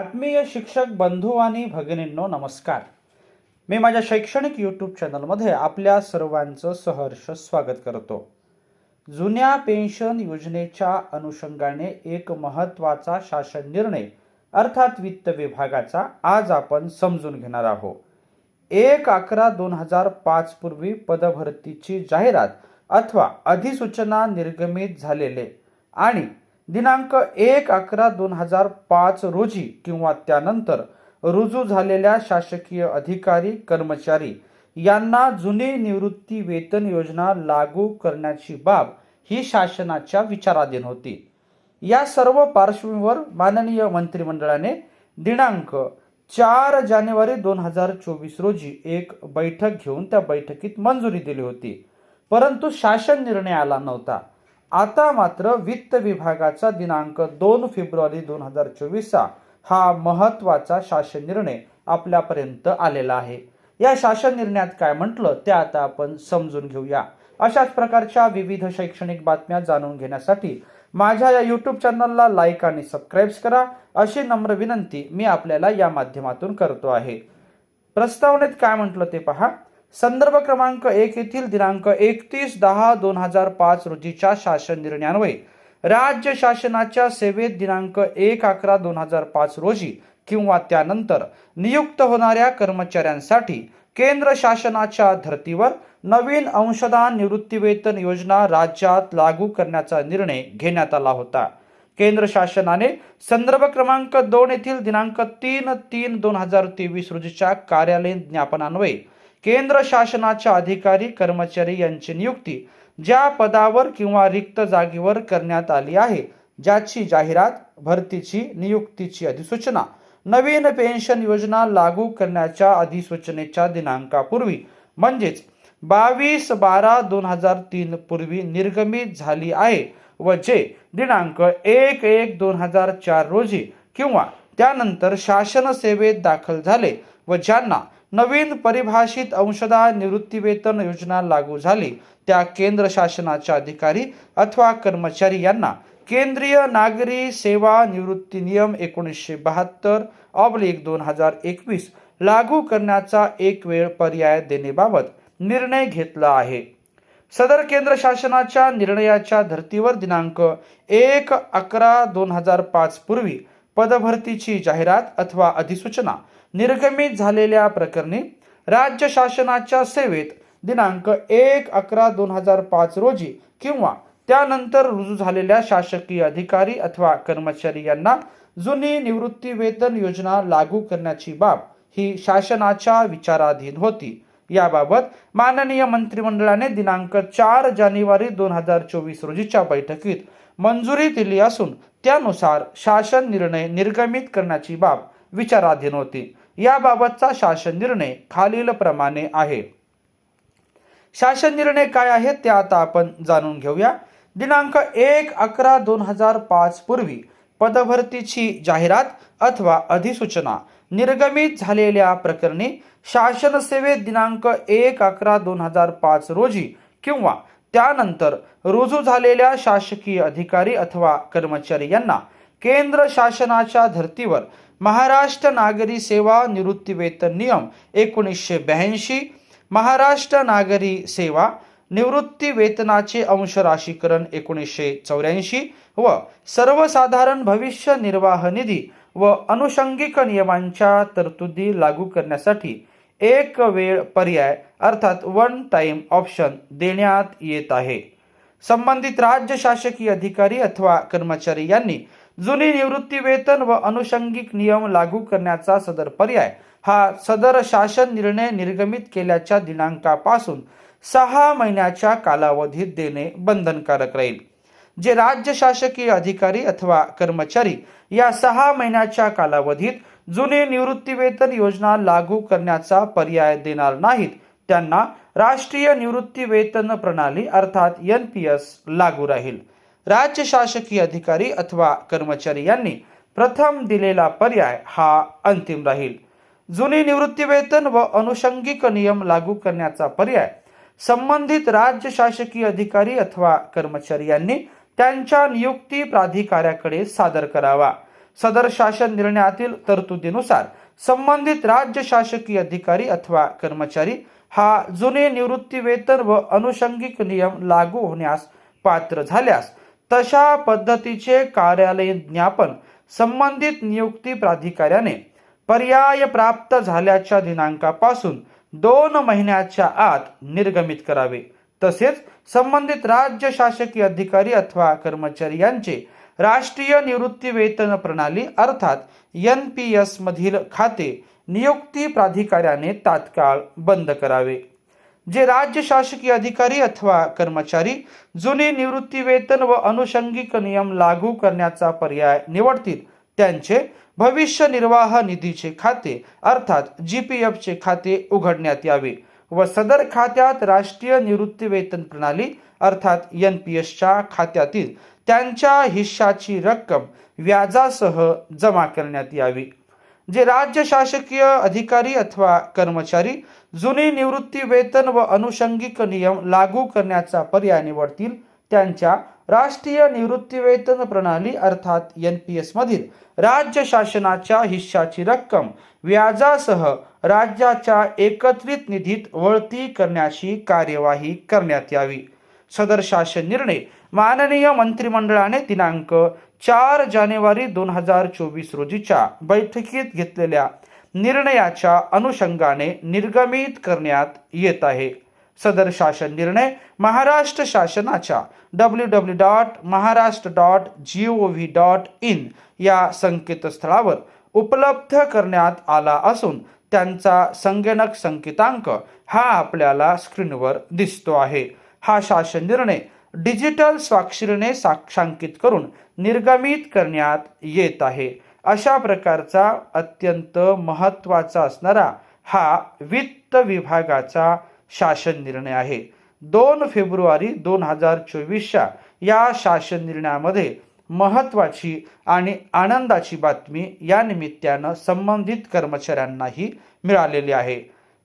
आत्मीय शिक्षक बंधू आणि भगिनींनो नमस्कार. मी माझ्या शैक्षणिक यूट्यूब चॅनलमध्ये आपल्या सर्वांचं सहर्ष स्वागत करतो. जुन्या पेन्शन योजनेच्या अनुषंगाने एक महत्त्वाचा शासन निर्णय अर्थात वित्त विभागाचा आज आपण समजून घेणार आहोत. एक अकरा दोन हजार पाच पूर्वी पदभरतीची जाहिरात अथवा अधिसूचना निर्गमित झालेले आणि दिनांक एक अकरा दोन हजार पाच रोजी किंवा त्यानंतर रुजू झालेल्या शासकीय अधिकारी कर्मचारी यांना जुनी निवृत्ती वेतन योजना लागू करण्याची बाब ही शासनाच्या विचाराधीन होती. या सर्व पार्श्वभूमीवर माननीय मंत्रिमंडळाने दिनांक चार जानेवारी दोन हजार चोवीस रोजी एक बैठक घेऊन त्या बैठकीत मंजुरी दिली होती. परंतु शासन निर्णय आला नव्हता. आता मात्र वित्त विभागाचा दिनांक दोन फेब्रुवारी दोन हजार चोवीसचा हा महत्त्वाचा शासन निर्णय आपल्यापर्यंत आलेला आहे. या शासन निर्णयात काय म्हटलं ते आता आपण समजून घेऊया. अशाच प्रकारच्या विविध शैक्षणिक बातम्या जाणून घेण्यासाठी माझ्या या यूट्यूब चॅनलला लाईक आणि सबस्क्राईब करा. अशी नम्र विनंती मी आपल्याला या माध्यमातून करतो आहे. प्रस्तावनेत काय म्हटलं ते पहा. संदर्भ क्रमांक एक येथील दिनांक एकतीस दहा दोन हजार पाच रोजीच्या शासन निर्णयान्वये. राज्य शासनाच्या सेवेत दिनांक एक अकरा दोन हजार पाच रोजी किंवा त्यानंतर नियुक्त होणाऱ्या कर्मचाऱ्यांसाठी केंद्र शासनाच्या धर्तीवर नवीन अंशदान निवृत्तीवेतन योजना राज्यात लागू करण्याचा निर्णय घेण्यात आला होता. केंद्र शासनाने संदर्भ क्रमांक दोन येथील दिनांक तीन तीन दोन हजार तेवीस रोजीच्या कार्यालयीन ज्ञापनान्वये केंद्र शासनाच्या अधिकारी कर्मचारी यांची नियुक्ती ज्या पदावर किंवा रिक्त जागेवर करण्यात आली आहे ज्याची जाहिरात भरतीची नियुक्तीची अधिसूचना नवीन पेन्शन योजना लागू करण्याच्या अधिसूचनेच्या दिनांकापूर्वी म्हणजेच बावीस बारा दोन हजार तीन पूर्वी निर्गमित झाली आहे व जे दिनांक एक एक दोन हजार चार रोजी किंवा त्यानंतर शासन सेवेत दाखल झाले व ज्यांना नवीन परिभाषित अंशदा निवृत्तीवेतन योजना लागू झाली. त्या केंद्र शासनाच्या अधिकारी अथवा कर्मचारी यांना केंद्रीय नागरी सेवा निवृत्ती नियम एकोणीसशे बहात्तर ऑब्लिक दोन हजार एकवीस लागू करण्याचा एक वेळ पर्याय देण्याबाबत निर्णय घेतला आहे. सदर केंद्र शासनाच्या निर्णयाच्या धर्तीवर दिनांक एक अकरा दोन हजार पाच पूर्वी पदभरतीची जाहिरात अथवा अधिसूचना निर्गमित झालेल्या प्रकरणी राज्य शासनाच्या सेवेत दिनांक एक अकरा दोन हजार पाच रोजी किंवा त्यानंतर रुजू झालेल्या शासकीय अधिकारी अथवा कर्मचारी यांना जुनी निवृत्ती वेतन योजना लागू करण्याची बाब ही शासनाच्या विचाराधीन होती. याबाबत माननीय मंत्रिमंडळाने दिनांक चार जानेवारी दोन हजार चोवीस रोजीच्या बैठकीत मंजुरी दिली असून त्यानुसार शासन निर्णय निर्गमित करण्याची बाब विचाराधीन होती. याबाबतचा शासन निर्णय खालील प्रमाणे आहे. शासन निर्णय काय आहे ते आता आपण जाणून घेऊया. दिनांक एक अकरा दोन हजार पाच पूर्वी पदभरतीची जाहिरात अथवा अधिसूचना निर्गमित झालेल्या प्रकरणी शासन सेवेत दिनांक एक अकरा दोन हजार पाच रोजी किंवा त्यानंतर रुजू झालेल्या शासकीय अधिकारी अथवा कर्मचारी यांना केंद्र शासनाच्या धर्तीवर महाराष्ट्र नागरी सेवा निवृत्तीवेतन नियम एकोणीसशे ब्याऐंशी महाराष्ट्र नागरी सेवा निवृत्ती वेतनाचे अंश राशीकरण एकोणीसशे चौऱ्याऐंशी व सर्वसाधारण भविष्य निर्वाह निधी व अनुषंगिक नियमांच्या तरतुदी लागू करण्यासाठी एक वेळ पर्याय अर्थात वन टाइम ऑप्शन देण्यात येत आहे. संबंधित राज्य शासकीय अधिकारी अथवा कर्मचारी यांनी जुनी निवृत्ती वेतन व अनुषंगिक नियम लागू करण्याचा सदर पर्याय. हा सदर शासन निर्णय निर्गमित केल्याच्या दिनांकापासून सहा महिन्याच्या कालावधीत देणे बंधनकारक राहील. जे राज्य शासकीय अधिकारी अथवा कर्मचारी या सहा महिन्याच्या कालावधीत जुने निवृत्तीवेतन योजना लागू करण्याचा पर्याय देणार नाहीत त्यांना राष्ट्रीय निवृत्तीवेतन प्रणाली अर्थात एन पी एस लागू राहील. राज्य शासकीय अधिकारी अथवा कर्मचारी यांनी प्रथम दिलेला पर्याय हा अंतिम राहील. जुनी निवृत्तीवेतन व अनुषंगिक नियम लागू करण्याचा पर्याय संबंधित राज्य शासकीय अधिकारी अथवा कर्मचारी यांनी त्यांच्या नियुक्ती प्राधिकाऱ्याकडे सादर करावा. सदर शासन निर्णयातील तरतुदीनुसार संबंधित राज्य शासकीय अधिकारी अथवा कर्मचारी हा जुने निवृत्तीवेतन व अनुषंगिक नियम लागू होण्यास पात्र झाल्यास तशा पद्धतीचे कार्यालयीन ज्ञापन संबंधित नियुक्ती प्राधिकाऱ्याने पर्याय प्राप्त झाल्याच्या दिनांकापासून दोन महिन्याच्या आत निर्गमित करावे. तसेच संबंधित राज्य शासकीय अधिकारी अथवा कर्मचारी यांचे राष्ट्रीय निवृत्ती वेतन प्रणाली अर्थात एन पी एस मधील खाते नियुक्ती प्राधिकाऱ्याने तात्काळ बंद करावे. जे राज्य शासकीय अधिकारी अथवा कर्मचारी जुने निवृत्ती वेतन व अनुषंगिक नियम लागू करण्याचा पर्याय निवडतील. त्यांचे भविष्य निर्वाह निधीचे खाते अर्थात जी पी एफचे खाते उघडण्यात यावे व सदर खात्यात राष्ट्रीय निवृत्ती वेतन प्रणाली अर्थात एन पी एसच्या खात्यातील त्यांच्या हिश्शाची रक्कम व्याजासह जमा करण्यात यावी. जे राज्य शासकीय अधिकारी अथवा कर्मचारी जुनी निवृत्ती वेतन व अनुषंगिक नियम लागू करण्याचा पर्याय निवडतील त्यांच्या राष्ट्रीय निवृत्ती वेतन प्रणाली अर्थात एन पी एस मधील राज्य शासनाच्या हिश्शाची रक्कम व्याजासह राज्याच्या एकत्रित निधीत वळती करण्याची कार्यवाही करण्यात यावी. सदर शासन निर्णय माननीय मंत्रिमंडळाने दिनांक चार जानेवारी दोन हजार चोवीस रोजीच्या बैठकीत घेतलेल्या निर्णयाच्या अनुषंगाने निर्गमित करण्यात येत आहे. सदर शासन निर्णय महाराष्ट्र शासनाच्या W W dot Maharashtra dot G O V dot in या संकेतस्थळावर उपलब्ध करण्यात आला असून त्यांचा संगणक संकेतांक हा आपल्याला स्क्रीनवर दिसतो आहे. हा शासन निर्णय डिजिटल स्वाक्षरीने साक्षांकित करून निर्गमित करण्यात येत आहे. अशा प्रकारचा अत्यंत महत्त्वाचा असणारा हा वित्त विभागाचा शासन निर्णय आहे. दोन फेब्रुवारी दोन हजार चोवीसच्या या शासन निर्णयामध्ये महत्त्वाची आणि आनंदाची बातमी या निमित्तानं संबंधित कर्मचाऱ्यांनाही मिळालेली आहे.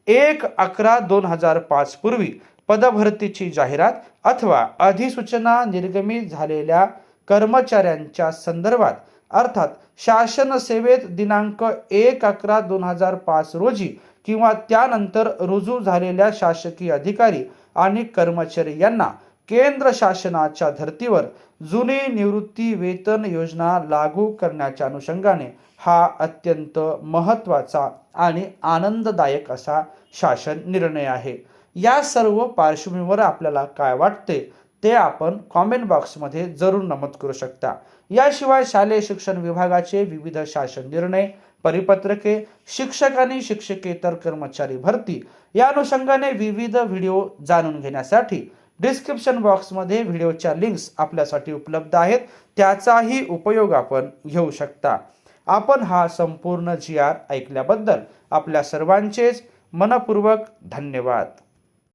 एक अकरा दोन हजार पाच पूर्वी पदभरतीची जाहिरात अथवा अधिसूचना निर्गमित झालेल्या कर्मचाऱ्यांच्या संदर्भात अर्थात शासन सेवेत दिनांक एक अकरा दोन हजार पाच रोजी किंवा त्यानंतर रुजू झालेल्या शासकीय अधिकारी आणि कर्मचारी यांना केंद्र शासनाच्या धर्तीवर जुनी निवृत्ती वेतन योजना लागू करण्याच्या अनुषंगाने हा अत्यंत महत्त्वाचा आणि आनंददायक असा शासन निर्णय आहे. या सर्व पार्श्वभूमीवर आपल्याला काय वाटते ते आपण कॉमेंट बॉक्समध्ये जरूर नमूद करू शकता. याशिवाय शालेय शिक्षण विभागाचे विविध शासन निर्णय परिपत्रके शिक्षक आणि शिक्षकेतर कर्मचारी भरती या अनुषंगाने विविध व्हिडिओ जाणून घेण्यासाठी डिस्क्रिप्शन बॉक्समध्ये व्हिडिओच्या लिंक्स आपल्यासाठी उपलब्ध आहेत. त्याचाही उपयोग आपण घेऊ शकता. आपण हा संपूर्ण जी आर ऐकल्याबद्दल आपल्या सर्वांचेच मनपूर्वक धन्यवाद.